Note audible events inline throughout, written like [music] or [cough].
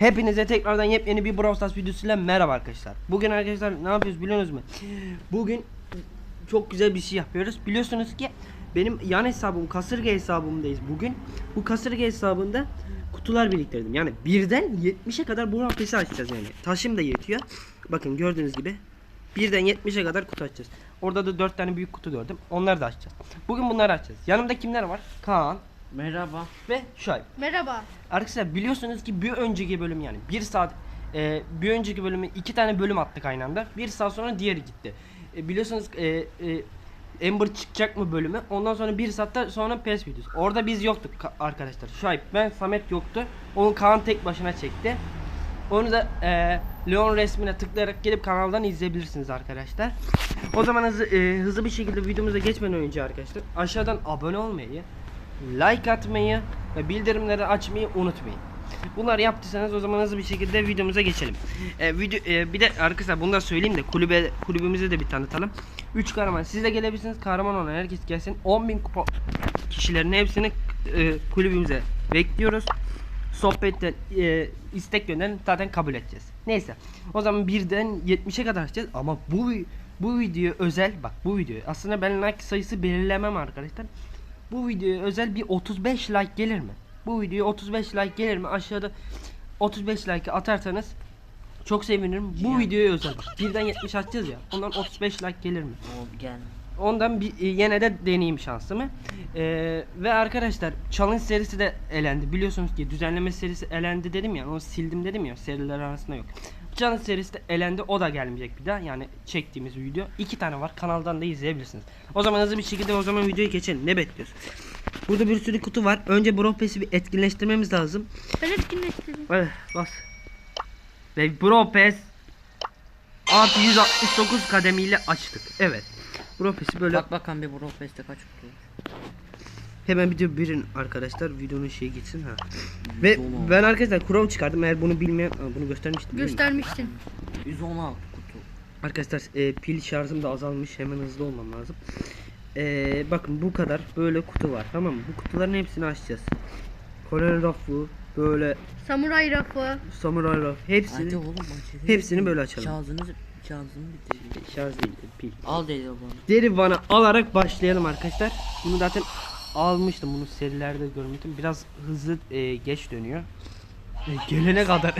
Hepinize tekrardan yepyeni bir Brawl Stars videosuyla merhaba arkadaşlar. Bugün arkadaşlar ne yapıyoruz biliyorsunuz mu? Bugün çok güzel bir şey yapıyoruz. Biliyorsunuz ki benim yan hesabım kasırga hesabımdayız bugün. Bu kasırga hesabında kutular biriktirdim. Yani birden 70'e kadar Brawl Pass'i açacağız yani. Taşım da yetiyor. Bakın gördüğünüz gibi birden 70'e kadar kutu açacağız. Orada da 4 tane büyük kutu gördüm. Onları da açacağız. Bugün bunları açacağız. Yanımda kimler var? Kaan Merhaba. ve Şuayb. Merhaba. Arkadaşlar biliyorsunuz ki bir önceki bölüm yani bir saat e, bir önceki bölümü iki tane bölüm attık aynı anda. Bir saat sonra diğeri gitti. E, biliyorsunuz e, e, Ember çıkacak mı bölümü? Ondan sonra bir saatte sonra PES videosu. Orada biz yoktuk ka- arkadaşlar. Şahip ben Samet yoktu. Onu Kaan tek başına çekti. Onu da e, Leon resmine tıklayarak gelip kanaldan izleyebilirsiniz arkadaşlar. O zaman hızlı, e, hızlı bir şekilde videomuza geçmeden önce arkadaşlar aşağıdan abone olmayı, like atmayı ve bildirimleri açmayı unutmayın. Bunları yaptıysanız o zaman hızlı bir şekilde videomuza geçelim. E, video, e, bir de arkadaşlar bunu da söyleyeyim de kulübe kulübümüzü de bir tanıtalım. 3 kahraman siz de gelebilirsiniz. Kahraman olan herkes gelsin. 10.000 kupa kişilerin hepsini e, kulübümüze bekliyoruz. Sohbetten e, istek gönderin zaten kabul edeceğiz. Neyse. O zaman birden 70'e kadar açacağız ama bu bu video özel bak bu video aslında ben like sayısı belirlemem arkadaşlar. Bu videoya özel bir 35 like gelir mi? Bu videoya 35 like gelir mi? Aşağıda 35 like atarsanız çok sevinirim. Bu videoya özel. Birden 70 açacağız ya. Ondan 35 like gelir mi? Gel. Ondan bir e, yine de deneyeyim şansımı. Ee, ve arkadaşlar challenge serisi de elendi. Biliyorsunuz ki düzenleme serisi elendi dedim ya. Onu sildim dedim ya. Seriler arasında yok. Challenge serisi de elendi. O da gelmeyecek bir daha. Yani çektiğimiz video. iki tane var. Kanaldan da izleyebilirsiniz. O zaman hızlı bir şekilde o zaman videoyu geçelim. Ne bekliyoruz? Burada bir sürü kutu var. Önce Brawl Pass'i bir etkinleştirmemiz lazım. Ben etkinleştirdim. Evet bas. Ve Brawl Pass artı 169 kademiyle açtık. Evet. Brawl Pass'i böyle Bak bakalım bir Brawl Pass'te kaç kutu? Hemen video birin arkadaşlar videonun şeyi gitsin ha. Ve ben arkadaşlar Chrome çıkardım eğer bunu bilmeyen Aa, bunu göstermiştim değil mi? Göstermiştin. 116 kutu. Arkadaşlar e, pil şarjım da azalmış hemen hızlı olmam lazım. E, bakın bu kadar böyle kutu var tamam mı? Bu kutuların hepsini açacağız. Kolon rafı böyle Samuray rafı. samuray raf hepsini Hadi oğlum acele. hepsini böyle açalım. Şarjını şarjını bitireyim. şarj değil pil. Al dedi bana. Deri vana alarak başlayalım arkadaşlar. Bunu zaten almıştım bunu serilerde görmüştüm. Biraz hızlı e, geç dönüyor. E, gelene kadar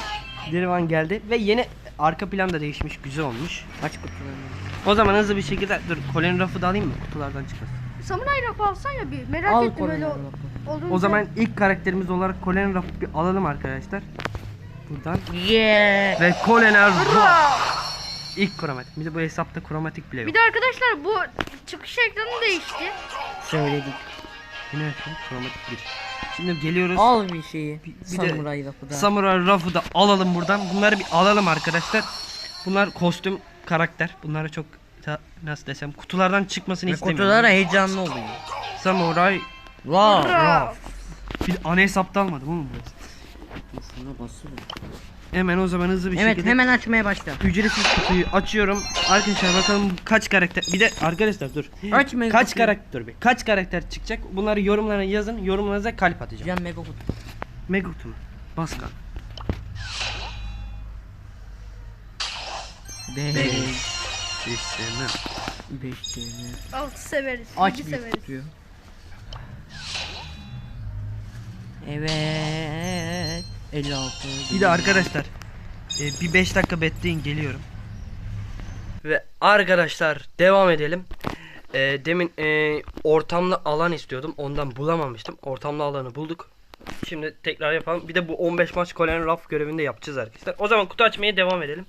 [laughs] Derivan geldi ve yeni arka plan da değişmiş, güzel olmuş. Kaç kutu var? O zaman hızlı bir şekilde dur koloni rafı da alayım mı? Kutulardan çıkmasın. Samuray rafı alsan ya bir. Merak Al ettim öyle kolonu. olduğunu. O zaman ilk karakterimiz olarak koloni rafı bir alalım arkadaşlar. Buradan Yeah. ve koloni rafı. İlk kromatik. Bir de bu hesapta kromatik bile yok. Bir de arkadaşlar bu çıkış ekranı değişti. Söyledik. Yine efendim, kromatik bir. Şimdi geliyoruz. Al bir şeyi. Bir- bir de- Samuray lafı da. Samuray Ruff'ı da alalım buradan. Bunları bir alalım arkadaşlar. Bunlar kostüm karakter. Bunları çok nasıl desem kutulardan çıkmasını Ve istemiyorum. kutulara heyecanlı oluyor. Samuray Wow. Raf. bir ana hesapta almadım oğlum burası. Şuna basıyorum. Hemen o zaman hızlı bir Evet şekilde hemen açmaya başla. ücretsiz kutuyu açıyorum. Arkadaşlar bakalım kaç karakter. Bir de arkadaşlar dur. Aç mega Kaç kutuyu. karakter dur bir. Kaç karakter çıkacak? Bunları yorumlara yazın. Yorumlarınıza kalp atacağım. Can mega kutu. Mega kutu mu? Baska. 5 Hiç sevmem. 5 tane. Altı severiz. Aç bir severiz. kutuyu. Evet. 56. Bir de arkadaşlar e, bir 5 dakika bekleyin geliyorum. Ve arkadaşlar devam edelim. E, demin e, ortamlı alan istiyordum. Ondan bulamamıştım. Ortamlı alanı bulduk. Şimdi tekrar yapalım. Bir de bu 15 maç Colin Ruff görevini de yapacağız arkadaşlar. O zaman kutu açmaya devam edelim.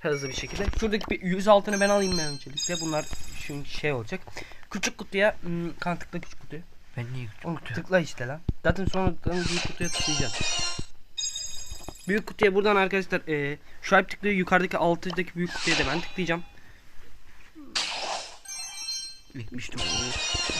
Hızlı bir şekilde. Şuradaki bir 100 altını ben alayım ben öncelikle. Bunlar çünkü şey olacak. Küçük kutuya hmm, kan tıkla küçük kutuya. Ben niye Oğlum tıkla işte lan. Zaten sonra büyük kutuya tıklayacağım. Büyük kutuya buradan arkadaşlar eee şu alp tıklıyor yukarıdaki altıdaki büyük kutuya da ben tıklayacağım. bitmiştim?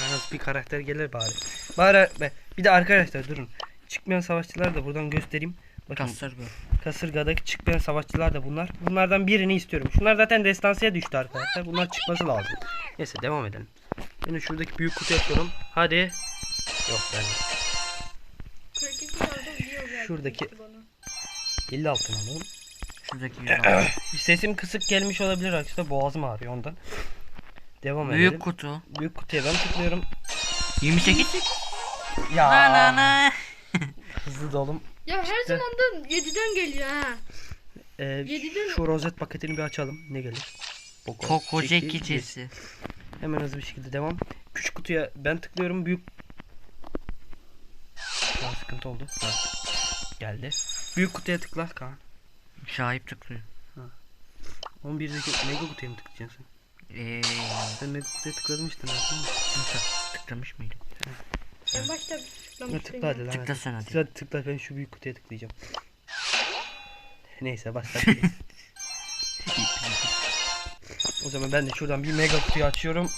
En az bir karakter gelir bari. Bari be. Bir de arkadaşlar durun. Çıkmayan savaşçılar da buradan göstereyim. Bakın Kasır bu. kasırgadaki çıkmayan savaşçılar da bunlar. Bunlardan birini istiyorum. Şunlar zaten destansıya düştü arkadaşlar. Bunlar çıkması lazım. Neyse devam edelim. Ben de şuradaki büyük kutu yapıyorum. Hadi. Yok ben. Şuradaki-. 50 altın alalım. Şuradaki 106. [clears throat] Bir sesim kısık gelmiş olabilir arkadaşlar. Boğazım ağrıyor ondan. Devam edelim. Büyük kutu. Büyük kutuya ben tıklıyorum. 28. Ya Na na na. [laughs] hızlı dolum. Ya her Çıktı. zaman da 7'den geliyor ha. Ee, Yediden- şu rozet paketini bir açalım. Ne gelir? Boko, Kokoca çeki, keçesi. Hemen hızlı bir şekilde devam. Küçük kutuya ben tıklıyorum. Büyük Biraz sıkıntı oldu. Ha. Geldi. Büyük kutuya tıkla Kaan. Şahip tıklıyor. 11'deki mega kutuya mı tıklayacaksın? Eee. Sen mega kutuya tıklamıştın aslında. Tıklamış mıydım? En başta tıklamıştım. tıkla hadi lan. Tıkla sen hadi. Tıkla, tıkla ben şu büyük kutuya tıklayacağım. Neyse başla. [laughs] o zaman ben de şuradan bir mega kutuyu açıyorum.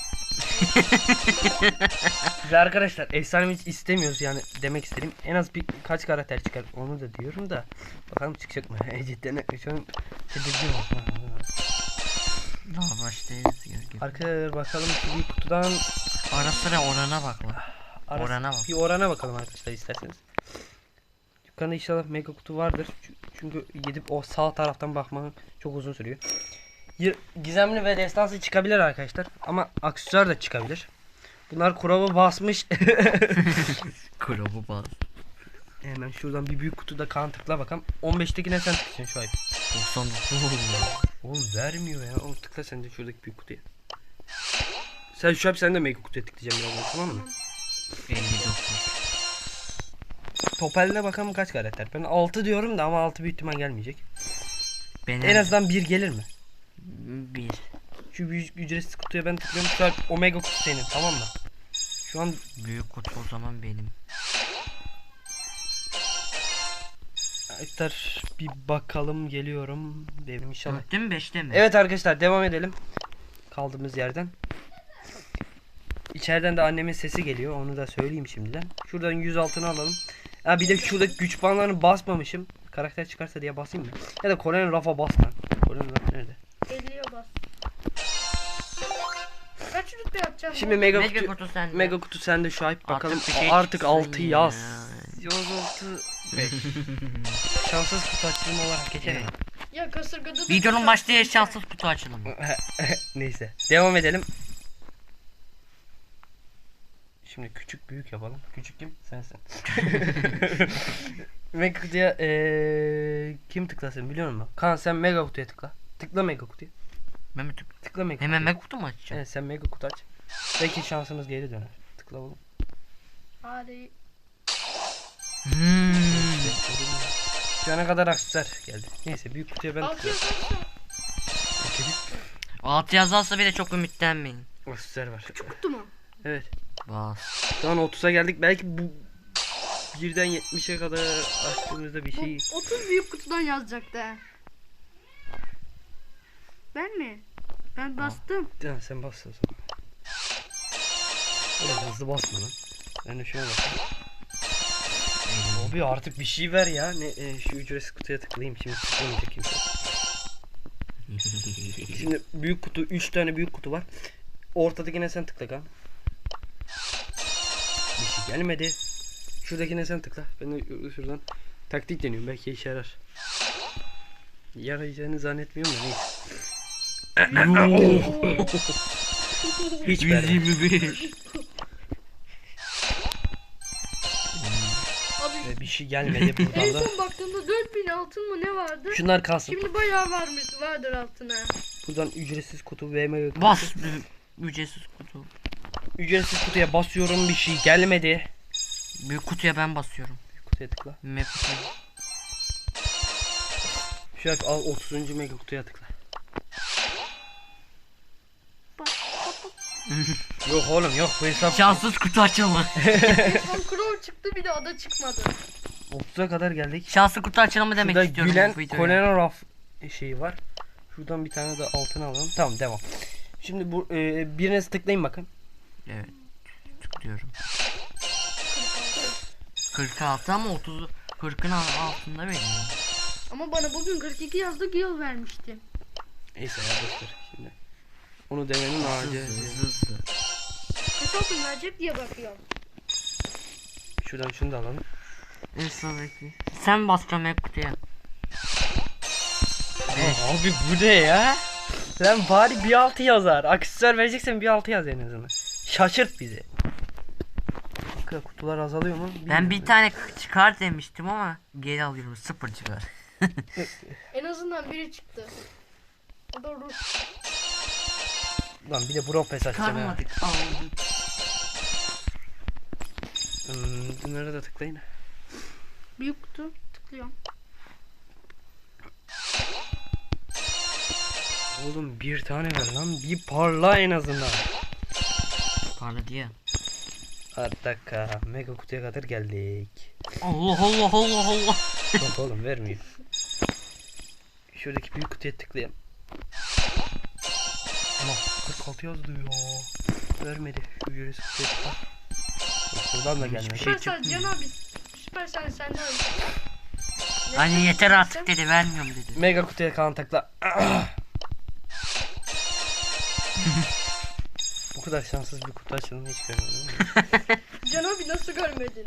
[laughs] Ve arkadaşlar efsane hiç istemiyoruz yani demek istedim. En az bir kaç karakter çıkar onu da diyorum da bakalım çıkacak mı? [laughs] Cidden şu an tedirgin. Daha gel. Arkadaşlar bakalım şu büyük kutudan Ara sıra orana bak lan. Orana bak. Bir orana bakalım arkadaşlar isterseniz. Dükkanda inşallah mega kutu vardır. Çü- Çünkü gidip o sağ taraftan bakmanın çok uzun sürüyor. Gizemli ve destansı çıkabilir arkadaşlar. Ama aksesuar da çıkabilir. Bunlar kuraba basmış. [laughs] Krobu bas. Hemen şuradan bir büyük kutuda kan tıkla bakalım. 15'tekine sen tıklayacaksın şu ay. 99. Oğlum vermiyor ya. Oğlum tıkla sen de şuradaki büyük kutuya. Sen şu an sen de mega kutuya tıklayacaksın birazdan tamam mı? 59. Topaline bakalım kaç karakter. Ben 6 diyorum da ama 6 büyük ihtimal gelmeyecek. Benim En azından 1 gelir mi? Bir. Şu büyük ücretsiz kutuya ben tıklıyorum. An omega kutu senin tamam mı? Şu an Büyük kutu o zaman benim. arkadaşlar bir bakalım geliyorum. Devrim inşallah. Dörtte mi beşte mi? Evet arkadaşlar devam edelim. Kaldığımız yerden. İçeriden de annemin sesi geliyor. Onu da söyleyeyim şimdiden. Şuradan 100 altını alalım. Ha bir de şuradaki güç puanlarını basmamışım. Karakter çıkarsa diye basayım mı? Ya da Kore'nin rafa bas lan. Kore'nin raf nerede? 50'ye bas. Kaç rütbe yapacağım? Şimdi mega, Mega kutu, kutu sende. mega kutu sende şahip bakalım. Artık bir şey Artık çıksın 6 ya. yaz. Yaz 6 5. [laughs] Şanssız kutu açılımı olarak geçelim. Evet. Ya kasırgada da Videonun başta şanssız kutu açılımı. [laughs] Neyse. Devam edelim. Şimdi küçük büyük yapalım. Küçük kim? Sensin. [laughs] mega kutuya eee, kim tıklasın biliyor musun? Kaan sen mega kutuya tıkla. Tıkla mega kutuya. Ben mi tık- Tıkla mega Hemen kutuya. mega kutu mu açacağım? Evet sen mega kutu aç. Belki şansımız geri döner. Tıkla oğlum. Hadi. Hmm. Şu ana kadar aksesler geldi. Neyse büyük kutuya ben Altı tıklıyorum. yazarsa. Altı yazarsa bile çok ümitlenmeyin. Aksesler var. Kutu mu? Evet. Bas. Şu an 30'a geldik. Belki bu birden 70'e kadar açtığımızda bir Bu şey 30 büyük kutudan yazacaktı. ha. Ben mi? Ben bastım. Ya sen bas o zaman. Oğlum hızlı basma lan. Ben de şuna bakayım. Abi artık bir şey ver ya. Ne, e, şu ücretsiz kutuya tıklayayım. Şimdi tıklamayacak kimse. [laughs] Şimdi büyük kutu 3 tane büyük kutu var. Ortadakine sen tıkla kan. Bir şey gelmedi. Şuradakine sen tıkla. Ben de şuradan taktik deniyorum. Belki işe yarar. Yarayacağını zannetmiyorum da neyse. Hiç beğenmedim. 125. Abi Ve bir şey gelmedi buradan en da. son baktığımda 4000 altın mı ne vardı? Şunlar kalsın. Şimdi bayağı varmış, vardır altına. Buradan ücretsiz kutu VM kutu. Bas. Ücretsiz kutu. Ücretsiz kutuya basıyorum bir şey gelmedi. Büyük kutuya ben basıyorum. Kutuya tıkla. Mega kutu. Şu an al 30. mega kutuya tıkla. Bak, bak, bak. Yok oğlum yok bu hesap Şanssız kutu açılımı. Son Crow çıktı bir de ada çıkmadı. 30'a kadar geldik. Şanslı kutu açılımı demek Şurada istiyorum Gülen bu videoya. Colonel Raf şeyi var. Şuradan bir tane de altın alalım. Tamam devam. Şimdi bu e, biriniz tıklayın bakın. Evet. Tıklıyorum. 46 ama 30 40'ın al- altında benim. Ama bana bugün 42 yazdı yıl vermişti. Neyse ya boşver şimdi. Onu demenin. Kaç altın verecek diye bakıyorum. Şuradan şunu da alalım. En sondaki. Sen basacaksın mega kutuya. Abi bu ne ya? Sen bari bir altı yazar. Aksesuar vereceksen bir altı yaz en azından. Şaşırt bizi. Bakın kutular azalıyor mu? Ben bir Bilmiyorum. tane çıkar demiştim ama geri alıyorum sıfır çıkar. En azından biri çıktı. O da Rus. Lan bir de bro pes açacağım ya. Çıkarmadık aldık. Hmm, bunlara da tıklayın. Büyük kutu. Tıklıyorum. Oğlum bir tane ver lan. Bir parla en azından. Parladı ya. Hadi dakika. Mega kutuya kadar geldik. Allah Allah Allah Allah. Yok oğlum vermiyor. Şuradaki büyük kutuya tıklayalım. Ama 46 yazdı ya. Vermedi. Tıkla. Yok, Buradan da gelmedi. şey Süpersel Can abi. Süpersel senden al. Ne Hani yeter çıktı artık dedi vermiyorum dedi. Mega kutuya kalan tıkla. [laughs] Bu kadar şanssız bir kutu açılımı hiç görmedim. [laughs] Can abi nasıl görmedin?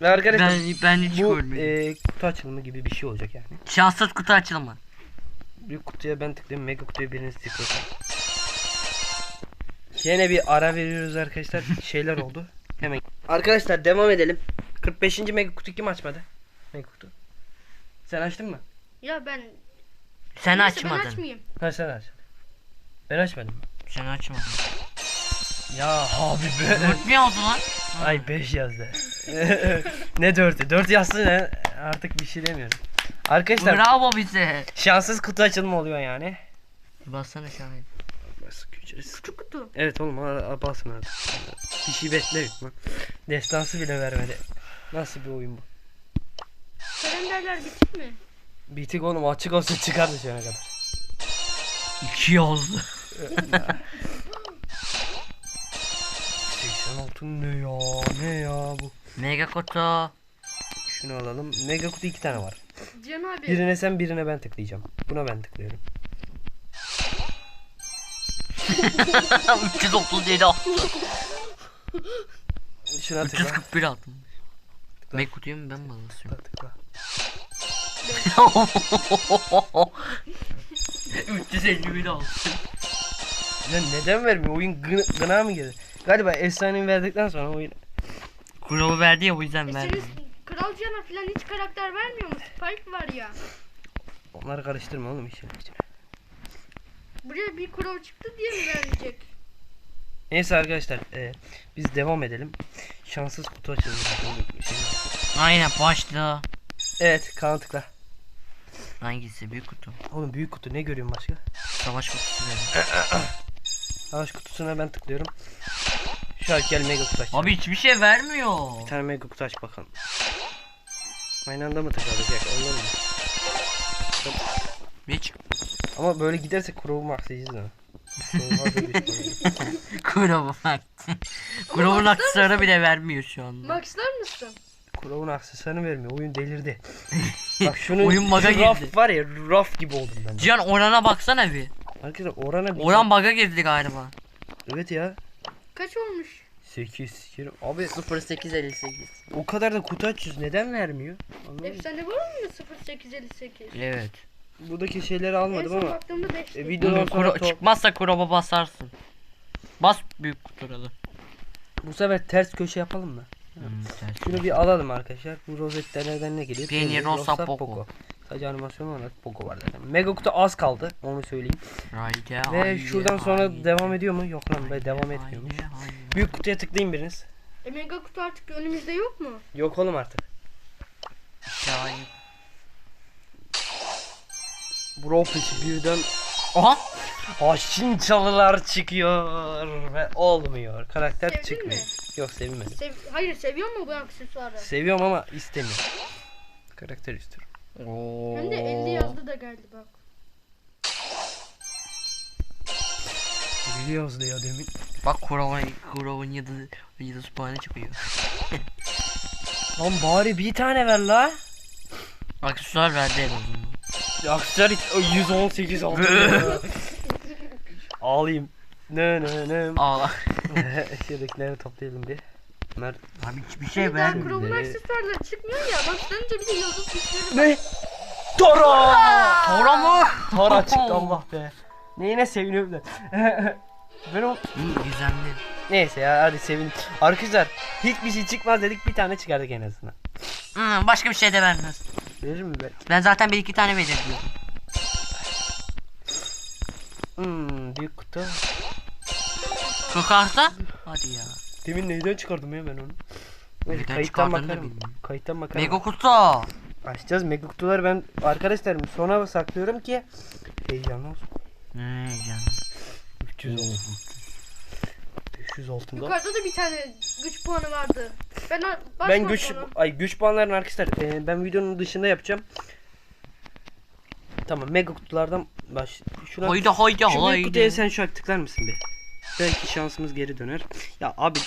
Ve arkadaşlar Ben, ben hiç bu görmedim. e, kutu açılımı gibi bir şey olacak yani. Şanssız kutu açılımı. Büyük kutuya ben tıklayayım. Mega kutuya biriniz tıklasın. Yine bir ara veriyoruz arkadaşlar. Şeyler oldu. [laughs] Hemen. Arkadaşlar devam edelim. 45. mega kutu kim açmadı? Mega kutu. Sen açtın mı? Ya ben... Sen Neyse, Ben açmadın. açmayayım. Ha sen aç. Ben açmadım. Sen açmadın. Ya abi be. Dört mü oldu lan? [laughs] Ay 5 yazdı. [laughs] ne 4'ü? 4 yazsın ne? Artık bir şey demiyorum. Arkadaşlar Bravo bize. şanssız kutu açılımı oluyor yani. Bassana şahit. Küçük kutu. Evet oğlum artık. Bir şey bekle lan. Destansı bile vermedi. Nasıl bir oyun bu? Kalenderler bitik mi? Bitik oğlum açık olsa çıkardı şu ana kadar. İki yazdı. 86 ne ya ne ya bu. Mega kutu. Şunu alalım. Mega kutu iki tane var. Can abi. Birine sen birine ben tıklayacağım. Buna ben tıklıyorum. 337 attı. Şuna tıkla. 341 attım. Mega kutuyu mu ben mi Tıkla basıyorum? tıkla. 351 attım. Ya neden vermiyor? Oyun gına, gına mı geldi? Galiba efsaneyi verdikten sonra oyun... Kuralı verdi ya o yüzden verdim. senin Kral Can'a falan hiç karakter vermiyor mu? Spike var ya. Onları karıştırma oğlum işin içine. Buraya bir Crow çıktı diye mi vermeyecek? Neyse arkadaşlar e, biz devam edelim. Şanssız kutu açalım. Şey, Aynen başla. evet kan tıkla. Hangisi büyük kutu? Oğlum büyük kutu ne görüyorsun başka? Savaş kutusu dedim. [coughs] Savaş kutusuna ben tıklıyorum. Şu an gel mega kutu aç. Abi hiçbir şey vermiyor. Bir tane mega kutu aç bakalım. Aynı anda mı tıkladık ya? Ondan mı? Ne çık? Ama böyle giderse kuruvu maksayız da. Kuralı bak. Kuralın aksesuarı bile vermiyor şu anda. Maxlar mısın? Kurovun aksesuarını vermiyor. Oyun delirdi. [laughs] Bak şunun Oyun bug'a şu raf girdi. var ya raf gibi oldum ben. Cihan orana baksana bir. Arkadaşlar orana bir Oran bug'a girdi galiba. Evet ya. Kaç olmuş? 8 Abi 0858. o kadar da kutu açıyoruz. Neden vermiyor? Anlamadım. Efsane var mı 0858? Evet. Buradaki şeyleri En almadım son ama baktığımda 5'ti. e, videodan sonra to- çıkmazsa kuraba basarsın. Bas büyük kuturalı. bu sefer ters köşe yapalım mı? Şunu bir alalım arkadaşlar. Bu rozetlerden ne geliyor? Peynir, rosa, rosa, poco. Sadece animasyon olarak poco var zaten. Mega kutu az kaldı. Onu söyleyeyim. Haydi, Ve haydi, şuradan sonra haydi. devam ediyor mu? Yok lan be devam Haydi, etmiyormuş. haydi. Büyük kutuya tıklayın biriniz. E mega kutu artık önümüzde yok mu? Yok oğlum artık. Şahit. Bro peşi birden Aha. haşin çalılar çıkıyor ve olmuyor. Karakter Sevdin çıkmıyor. mi? Yok sevinmedim. Sev Hayır seviyor mu bu aksesuarı? Seviyorum ama istemiyorum. Karakter istiyorum. Oo. Hem de 50 yazdı da geldi bak. Biliyoruz diyor demin. Bak kurava kuravın yıldız yıldız puanı çıkıyor. Lan bari bir tane ver la. Aksesuar verdi en Aksar 118 oldu. Ağlayayım. Ne ne ne. Aa. [laughs] Şuradakileri toplayalım bir. Bunlar Abi hiçbir şey. Crow'un Ne? aksesuarları çıkmıyor ya. Başlanınca bir de yıldız güçleri ne? Tara! Tora mı? Tara çıktı Allah be. Neyine seviniyorum da. ben o... Gizemli. Neyse ya hadi sevin. Arkadaşlar hiçbir şey çıkmaz dedik bir tane çıkardık en azından. Hı, başka bir şey de vermez. Verir mi be? Ben zaten bir iki tane verir diyordum. Hmm, büyük kutu. Çıkarsa? Hadi ya. Demin neyden çıkardım ya ben onu? Neyse, Neyden kayıttan çıkardığını da bakarım. bilmiyorum. Kayıttan bakarım. Mega kutu. Açacağız mega kutuları ben arkadaşlarım sona saklıyorum ki heyecanlı olsun. Ne canım. 300 oldu. 500 altında. Yukarıda da bir tane güç puanı vardı. Ben Ben güç ona. ay güç puanlarını arkadaşlar e, ben videonun dışında yapacağım. Tamam mega kutulardan baş. Şuna Haydi haydi şu büyük kutuya haydi. sen şu tıklar mısın bir? Belki şansımız geri döner. Ya abi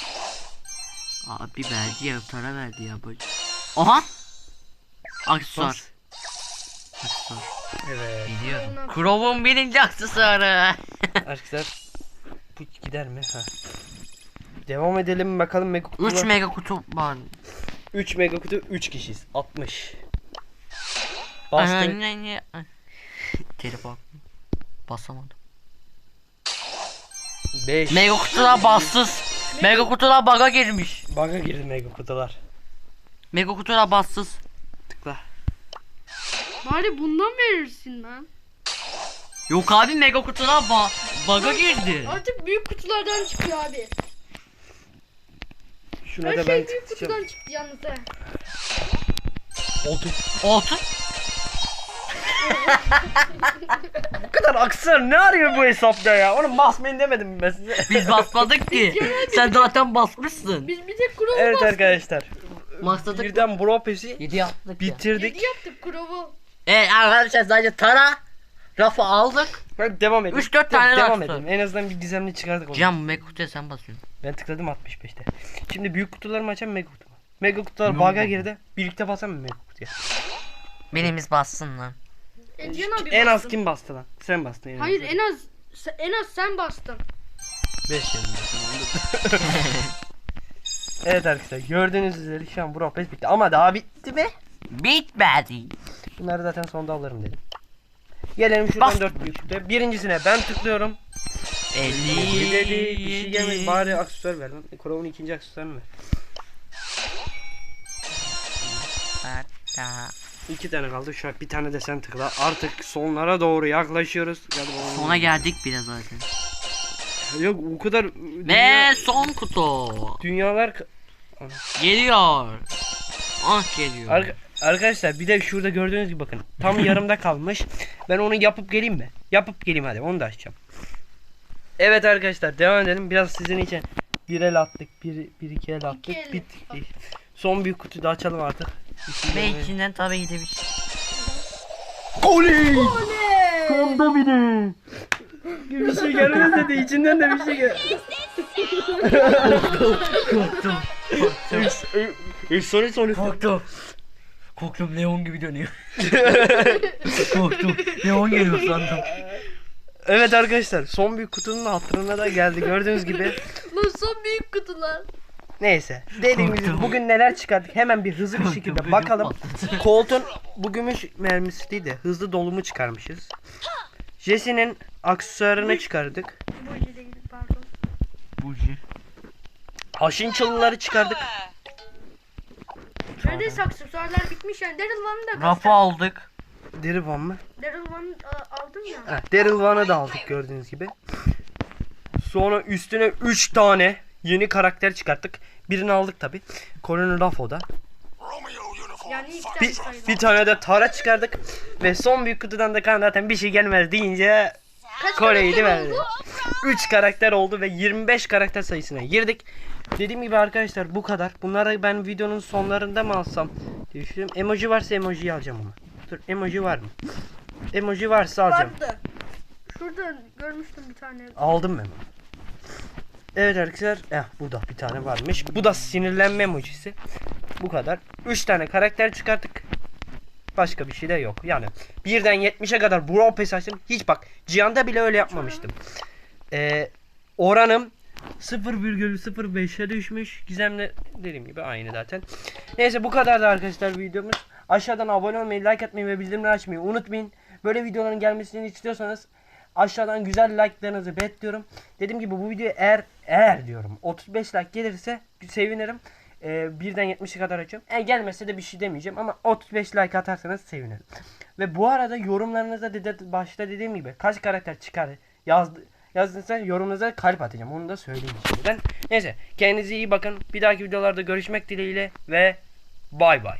Abi verdi ya para verdi ya bu. Oha. Aksesuar. Aksesuar. Evet. Biliyorum. Crow'un birinci aksesuarı. [laughs] Arkadaşlar bu gider mi? Ha. Devam edelim bakalım mega kutular. 3 mega kutu var. 3 mega kutu 3 kişiyiz. 60. Bastık. Anne Telefon. Basamadım. 5. Mega kutular bassız. Mega kutular bug'a girmiş. Bug'a girdi mega kutular. Mega kutular bassız. Tıkla. Bari bundan verirsin lan. Yok abi mega kutular ba bug'a girdi. Artık büyük kutulardan çıkıyor abi. Şuna Her da şey ben büyük tıklayacağım. kutudan çıktı yalnız he. Oldu. [laughs] Altın. Bu kadar aksır ne arıyor bu hesapta ya? Onu basmayın demedim mi ben size. [laughs] Biz basmadık ki. [laughs] Sen zaten basmışsın. Biz bir tek Krov'u evet bastık. arkadaşlar. Masladık. Birden Bro Pass'i 7 yaptık ya. bitirdik. Yedi yaptık Krov'u. Evet arkadaşlar sadece tara. Rafı aldık. Hadi devam edelim. Üç, dört tane Devam edelim. En azından bir gizemli çıkardık onu. Cihan mega kutuya sen basıyorsun. Ben tıkladım 65'te. Şimdi büyük kutularımı açacağım mega kutumu. Mega kutular bug'a girdi. Birlikte basam mı mega kutuya? Birimiz bassın lan. E, Cihan abi En az bastın. kim bastı lan? Sen bastın yani. Hayır en az se- en az sen bastın. 5 [laughs] Evet arkadaşlar gördüğünüz üzere şu an Bro Pass bitti. Ama daha bitti mi? Bitmedi. Bunları zaten sonda alırım dedim. Gelelim şuradan Bas. 4 büyüklükte. Birincisine ben tıklıyorum. 50. dedi bir şey gelmedi. Bari aksesuar ver lan. Crow'un ikinci aksesuarını ver. Hatta. İki tane kaldı. Şu an bir tane de sen tıkla. Artık sonlara doğru yaklaşıyoruz. Bakalım. Sona geldik bile zaten. Yok o kadar Ve dünya, son kutu. dünyalar ka- Geliyor. Ah geliyor. Arka- arkadaşlar bir de şurada gördüğünüz gibi bakın. Tam [laughs] yarımda kalmış. Ben onu yapıp geleyim mi? Yapıp geleyim hadi. Onu da açacağım. Evet arkadaşlar devam edelim. Biraz sizin için bir el attık. Bir, bir iki el attık. el. Bit. Son büyük kutuyu da açalım artık. Ve içinden tabii ki de bir şey. Oley! Sonda biri. Bir şey gelmez dedi. içinden de bir şey gel. [laughs] Korktum. Efsane son Korktum. Korktum Leon gibi dönüyor. [laughs] [laughs] Korktum. Leon geliyor sandım. Evet arkadaşlar son büyük kutunun hatırına da geldi. Gördüğünüz gibi. [laughs] Lan son büyük kutular. Neyse. Dediğimiz gibi bugün neler çıkardık hemen bir hızlı bir şekilde bakalım. Colt'un bu gümüş mermisi değil de hızlı dolumu çıkarmışız. Jesse'nin aksesuarını çıkardık. Buji. Haşin çalıları çıkardık. Neredeyse aksesuarlar bitmiş yani. Daryl One'ı da Rafı aldık. Deri Van mı? Daryl One'ı a- aldın ya. Ha, Daryl Van'ı da aldık gördüğünüz gibi. Sonra üstüne 3 tane yeni karakter çıkarttık. Birini aldık tabi. Colin Raffo'da. Yani Bir, bir tane de Tara çıkardık. Ve son büyük kutudan da kan zaten bir şey gelmez deyince Kore'yi de verdi. oldu? 3 karakter oldu ve 25 karakter sayısına girdik. Dediğim gibi arkadaşlar bu kadar. Bunları ben videonun sonlarında mı alsam diye düşünüyorum. Emoji varsa emojiyi alacağım ama. Dur emoji var mı? Emoji varsa alacağım. Vardı. Şurada görmüştüm bir tane. Aldım ben. Evet arkadaşlar. Eh burada bir tane varmış. Bu da sinirlenme emojisi. Bu kadar. 3 tane karakter çıkarttık. Başka bir şey de yok. Yani birden 70'e kadar Brawl Pass açtım. Hiç bak Cihan'da bile öyle yapmamıştım. Ee, oranım 0,05'e düşmüş. Gizemle dediğim gibi aynı zaten. Neyse bu kadar da arkadaşlar videomuz. Aşağıdan abone olmayı, like atmayı ve bildirimleri açmayı unutmayın. Böyle videoların gelmesini istiyorsanız aşağıdan güzel like'larınızı bekliyorum. Dediğim gibi bu video eğer eğer diyorum 35 like gelirse sevinirim. Ee, birden 70'e kadar açıyorum. E gelmese de bir şey demeyeceğim ama 35 like atarsanız sevinirim. Ve bu arada yorumlarınızda dedi, başta dediğim gibi kaç karakter çıkar yazdı yazdıysa yorumunuza kalp atacağım. Onu da söyleyeyim şimdiden. Neyse kendinize iyi bakın. Bir dahaki videolarda görüşmek dileğiyle ve bay bay.